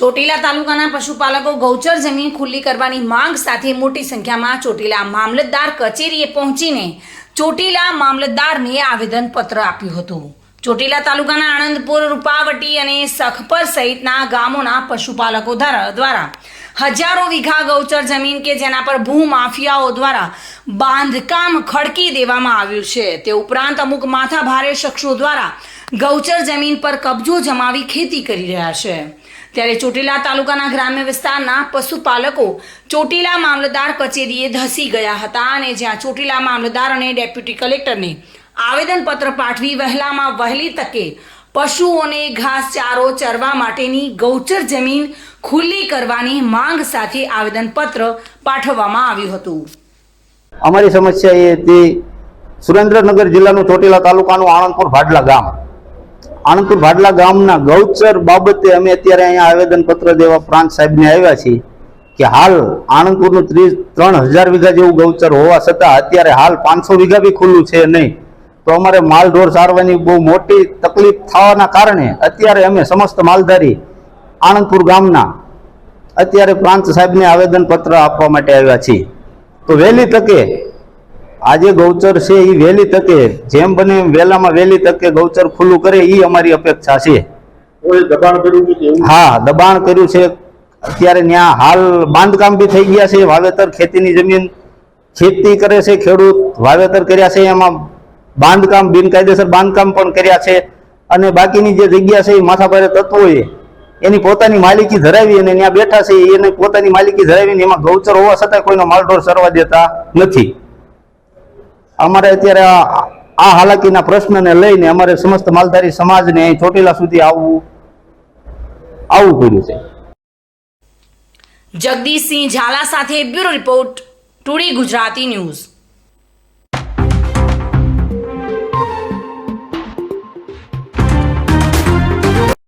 ચોટીલા તાલુકાના પશુપાલકો ગૌચર જમીન ખુલ્લી કરવાની માંગ સાથે મોટી સંખ્યામાં ચોટીલા મામલતદાર કચેરીએ પહોંચીને ચોટીલા મામલતદારને આવેદનપત્ર આપ્યું હતું. ચોટીલા તાલુકાના આણંદપુર, રૂપાવટી અને સખપર સહિતના ગામોના પશુપાલકો દ્વારા હજારો વીઘા ગૌચર જમીન કે જેના પર ભૂમાફિયાઓ દ્વારા બાંધકામ ખડકી દેવામાં આવ્યું છે. તે ઉપરાંત અમુક માથાભારે શખ્સો દ્વારા ગૌચર જમીન પર કબજો જમાવી ખેતી કરી રહ્યા છે. ત્યારે ચોટીલા તાલુકાના ગ્રામ્ય વિસ્તારના પશુપાલકો ચોટીલા મામલતદાર કચેરીએ ધસી ગયા હતા અને જ્યાં ચોટીલા મામલતદાર અને ડેપ્યુટી કલેક્ટરને આવેદનપત્ર પાઠવી વહેલામાં વહેલી તકે પશુઓને ઘાસચારો ચરવા માટેની ગૌચર જમીન ખુલ્લી કરવાની માંગ સાથે આવેદનપત્ર પાઠવવામાં આવ્યું હતું. અમારી સમસ્યા એ હતી. સુરેન્દ્રનગર જિલ્લાનું ચોટીલા તાલુકાનું આણંદપુર ભાડલા ગામ. આણંદપુર ભાડલા ગામના ગૌચર બાબતે અમે અત્યારે અહીંયા આવેદનપત્ર દેવા પ્રાંત સાહેબને આવ્યા છીએ કે હાલ આણંદપુરનું ત્રીસ, ત્રણ હજાર વીઘા જેવું ગૌચર હોવા છતાં અત્યારે હાલ પાંચસો વીઘા બી ખુલ્લું છે નહીં. તો અમારે માલ ઢોર સારવાની બહુ મોટી તકલીફ થવાના કારણે અત્યારે અમે સમસ્ત માલધારી આણંદપુર ગામના અત્યારે પ્રાંત સાહેબને આવેદનપત્ર આપવા માટે આવ્યા છીએ. તો વહેલી તકે આ જે ગૌચર છે એ વહેલી તકે. જેમ બને વહેલામાં વહેલી તકે ગૌચર ખુલ્લું કરે એ અમારી અપેક્ષા છે. કોઈ દબાણ કર્યું હા દબાણ કર્યું છે. અત્યારે ત્યાં હાલ બાંધકામ બી થઈ ગયા છે. વાવેતર ખેતીની જમીન ખેતી કરે છે ખેડૂત વાવેતર કર્યા છે. એમાં બાંધકામ બિનકાયદેસર બાંધકામ પણ કર્યા છે. અને બાકીની જે જગ્યા છે એ માથાભારે તત્વોએ એની પોતાની માલિકી ધરાવી અને ત્યાં બેઠા છે. એને પોતાની માલિકી ધરાવીને એમાં ગૌચર હોવા છતાં કોઈનો માલઢોર સરવા દેતા નથી. અમારે અત્યારે આ હાલાકીના પ્રશ્નને લઈને અમારે સમસ્ત માલધારી સમાજને ચોટીલા સુધી આવવું આવવું પડ્યું છે. જગદીશસિંહ ઝાલા સાથે બ્યુરો રિપોર્ટ, ટુડી ગુજરાતી ન્યૂઝ.